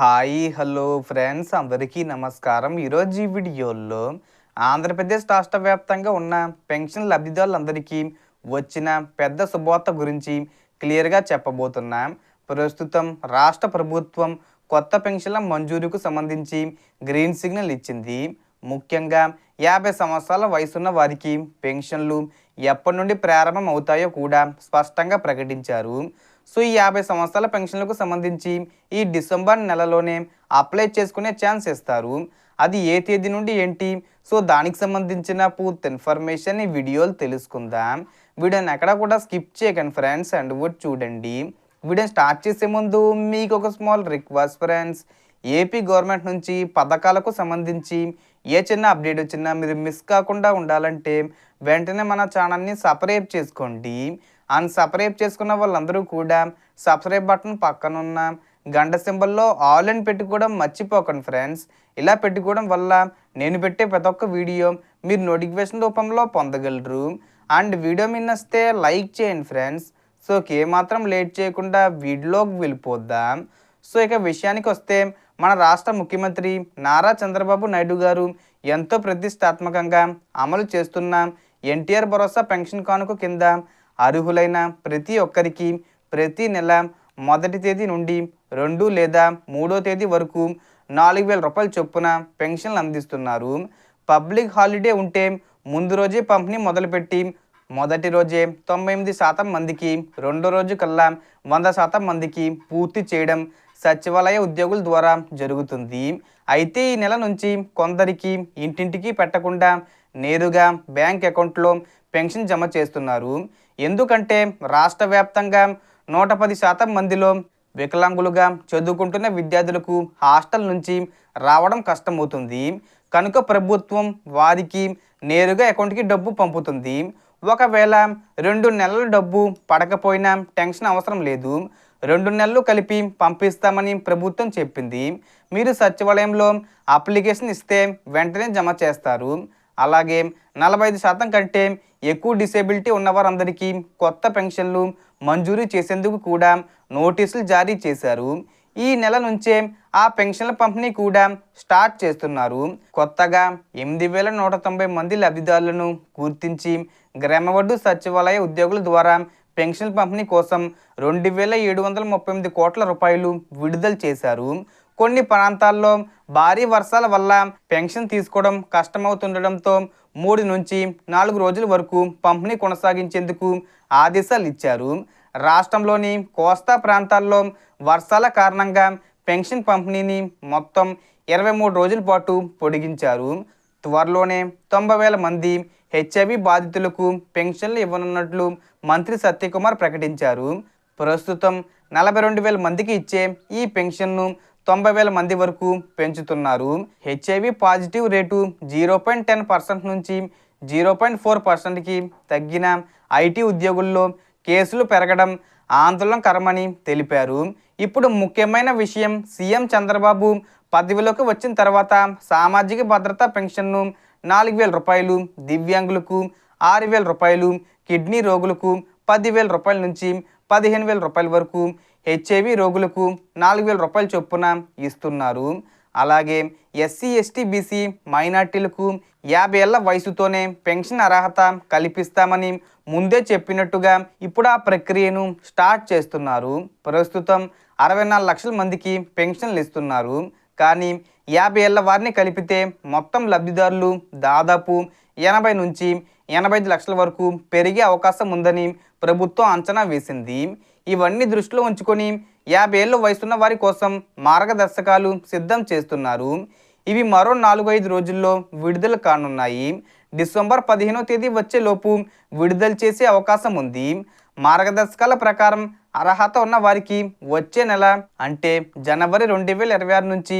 Hi hello friends. అందరికీ నమస్కారం. ఈరోజు ఈ వీడియోలో ఆంధ్రప్రదేశ్ రాష్ట్ర వ్యాప్తంగా ఉన్న పెన్షన్ లబ్ధిదారులందరికీ వచ్చిన పెద్ద శుభవార్త గురించి క్లియర్గా చెప్పబోతున్నాం. ప్రస్తుతం రాష్ట్ర ప్రభుత్వం కొత్త పెన్షన్ల మంజూరుకు సంబంధించి గ్రీన్ సిగ్నల్ ఇచ్చింది. ముఖ్యంగా యాభై సంవత్సరాల వయసున్న వారికి పెన్షన్లు ఎప్పటి నుండి ప్రారంభం అవుతాయో కూడా స్పష్టంగా ప్రకటించారు. సో ఈ యాభై సంవత్సరాల పెన్షన్లకు సంబంధించి ఈ డిసెంబర్ నెలలోనే అప్లై చేసుకునే ఛాన్స్ ఇస్తారు. అది ఏ తేదీ నుండి ఏంటి? సో దానికి సంబంధించిన పూర్తి ఇన్ఫర్మేషన్ ఈ వీడియోలు తెలుసుకుందాం. వీడియోని ఎక్కడ కూడా స్కిప్ చేయకండి ఫ్రెండ్స్ అండ్ కూడా చూడండి. వీడియోని స్టార్ట్ చేసే ముందు మీకు ఒక small request friends. AP government నుంచి పథకాలకు సంబంధించి ఏ చిన్న అప్డేట్ వచ్చినా మీరు మిస్ కాకుండా ఉండాలంటే వెంటనే మన ఛానల్ని సపరేట్ చేసుకోండి. అండ్ సబ్స్క్రైబ్ చేసుకున్న వాళ్ళందరూ కూడా సబ్స్క్రైబ్ బటన్ పక్కన ఉన్న గంట సింబల్లో ఆల్ అని పెట్టుకోవడం మర్చిపోకండి ఫ్రెండ్స్ ఇలా పెట్టుకోవడం వల్ల నేను పెట్టే ప్రతి ఒక్క వీడియో మీరు నోటిఫికేషన్ రూపంలో పొందగలరు. అండ్ వీడియో మీద వస్తే లైక్ చేయండి ఫ్రెండ్స్ సో ఏమాత్రం లేట్ చేయకుండా వీడియోకి వెళ్ళిపోద్దాం సో ఇక విషయానికి వస్తే మన రాష్ట్ర ముఖ్యమంత్రి నారా చంద్రబాబు నాయుడు గారు ఎంతో ప్రతిష్టాత్మకంగా అమలు చేస్తున్న ఎన్టీఆర్ భరోసా పెన్షన్ కానుక కింద అర్హులైన ప్రతి ఒక్కరికి ప్రతి నెల మొదటి తేదీ నుండి రెండు లేదా మూడో తేదీ వరకు నాలుగు వేల రూపాయల చొప్పున పెన్షన్లు అందిస్తున్నారు. పబ్లిక్ హాలిడే ఉంటే ముందు రోజే పంపిణీ మొదలుపెట్టి మొదటి రోజే తొంభై ఎనిమిది శాతం మందికి రెండో రోజు కల్లా వంద శాతం మందికి పూర్తి చేయడం సచివాలయ ఉద్యోగుల ద్వారా జరుగుతుంది. అయితే ఈ నెల నుంచి కొందరికి ఇంటింటికి పెట్టకుండా నేరుగా బ్యాంక్ అకౌంట్లో పెన్షన్ జమ చేస్తున్నారు. ఎందుకంటే రాష్ట్ర వ్యాప్తంగా నూట పది శాతం మందిలో వికలాంగులుగా చదువుకుంటున్న విద్యార్థులకు హాస్టల్ నుంచి రావడం కష్టమవుతుంది. కనుక ప్రభుత్వం వారికి నేరుగా అకౌంట్కి డబ్బు పంపుతుంది. ఒకవేళ రెండు నెలల డబ్బు పడకపోయినా టెన్షన్ అవసరం లేదు. రెండు నెలలు కలిపి పంపిస్తామని ప్రభుత్వం చెప్పింది. మీరు సచివాలయంలో అప్లికేషన్ ఇస్తే వెంటనే జమ చేస్తారు. అలాగే నలభై ఐదు శాతం కంటే ఎక్కువ డిసేబిలిటీ ఉన్నవారందరికీ కొత్త పెన్షన్లు మంజూరు చేసేందుకు కూడా నోటీసులు జారీ చేశారు. ఈ నెల నుంచే ఆ పెన్షన్ల పంపిణీ కూడా స్టార్ట్ చేస్తున్నారు. కొత్తగా ఎనిమిది వేల నూట తొంభై మంది లబ్ధిదారులను గుర్తించి గ్రామవడ్డు సచివాలయ ఉద్యోగుల ద్వారా పెన్షన్ పంపిణీ కోసం రెండు వేల ఏడు వందల ముప్పై ఎనిమిది కోట్ల రూపాయలు విడుదల చేశారు. కొన్ని ప్రాంతాల్లో భారీ వర్షాల వల్ల పెన్షన్ తీసుకోవడం కష్టమవుతుండడంతో మూడు నుంచి నాలుగు రోజుల వరకు పంపిణీ కొనసాగించేందుకు ఆదేశాలు ఇచ్చారు. రాష్ట్రంలోని కోస్తా ప్రాంతాల్లో వర్షాల కారణంగా పెన్షన్ పంపిణీని మొత్తం ఇరవై మూడు రోజుల పాటు పొడిగించారు. త్వరలోనే తొంభై వేల మంది హెచ్ఐవి బాధితులకు పెన్షన్లు ఇవ్వనున్నట్లు మంత్రి సత్యకుమార్ ప్రకటించారు. ప్రస్తుతం నలభై రెండు వేల మందికి ఇచ్చే ఈ పెన్షన్ను తొంభై వేల మంది వరకు పెంచుతున్నారు. HIV positive rate zero point ten percent నుంచి జీరో పాయింట్ ఫోర్ పర్సెంట్కి తగ్గిన ఐటీ ఉద్యోగుల్లో కేసులు పెరగడం ఆందోళనకరమని తెలిపారు. ఇప్పుడు ముఖ్యమైన విషయం సీఎం చంద్రబాబు పదవిలోకి వచ్చిన తర్వాత సామాజిక భద్రతా పెన్షన్ను నాలుగు వేల రూపాయలు దివ్యాంగులకు ఆరు వేల రూపాయలు కిడ్నీ రోగులకు పదివేల రూపాయల నుంచి పదిహేను వేల రూపాయల వరకు హెచ్ఐవి రోగులకు నాలుగు వేల రూపాయల చొప్పున ఇస్తున్నారు. అలాగే ఎస్సీ ఎస్టీ బీసీ మైనార్టీలకు యాభై ఏళ్ళ వయసుతోనే పెన్షన్ అర్హత కల్పిస్తామని ముందే చెప్పినట్టుగా ఇప్పుడు ఆ ప్రక్రియను స్టార్ట్ చేస్తున్నారు. ప్రస్తుతం అరవై నాలుగు లక్షల మందికి పెన్షన్లు ఇస్తున్నారు. కానీ యాభై ఏళ్ళ వారిని కలిపితే మొత్తం లబ్ధిదారులు దాదాపు ఎనభై నుంచి ఎనభై ఐదు లక్షల వరకు పెరిగే అవకాశం ఉందని ప్రభుత్వం అంచనా వేసింది. ఇవన్నీ దృష్టిలో ఉంచుకొని యాభై ఏళ్ళ వయసున్న వారి కోసం మార్గదర్శకాలు సిద్ధం చేస్తున్నారు. ఇవి మరో నాలుగైదు రోజుల్లో విడుదల కానున్నాయి. డిసెంబర్ పదిహేనో తేదీ వచ్చేలోపు విడుదల చేసే అవకాశం ఉంది. మార్గదర్శకాల ప్రకారం అర్హత ఉన్న వారికి వచ్చే నెల అంటే జనవరి రెండు వేల ఇరవై ఆరు నుంచి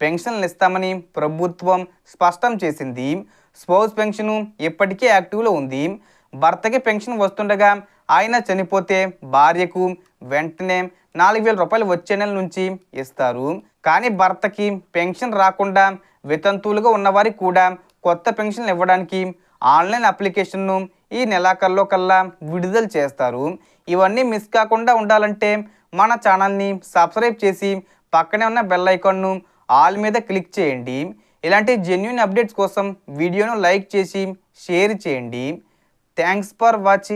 పెన్షన్లు ఇస్తామని ప్రభుత్వం స్పష్టం చేసింది. స్పౌస్ పెన్షన్ ఇప్పటికే యాక్టివ్లో ఉంది. భర్తకి పెన్షన్ వస్తుండగా ఆయన చనిపోతే భార్యకు వెంటనే నాలుగు వేల రూపాయలు వచ్చే నెల నుంచి ఇస్తారు. కానీ భర్తకి పెన్షన్ రాకుండా వితంతువులుగా ఉన్నవారికి కూడా కొత్త పెన్షన్లు ఇవ్వడానికి ఆన్లైన్ అప్లికేషన్ను ఈ నెలాఖరులో కల్లా విడుదల చేస్తారు. ఇవన్నీ మిస్ కాకుండా ఉండాలంటే మన ఛానల్ని సబ్స్క్రైబ్ చేసి పక్కనే ఉన్న బెల్ ఐకాన్ను ఆల్ మీద క్లిక్ చేయండి. ఇలాంటి జెన్యున్ అప్డేట్స్ కోసం వీడియోను లైక్ చేసి షేర్ చేయండి. Thanks for watching.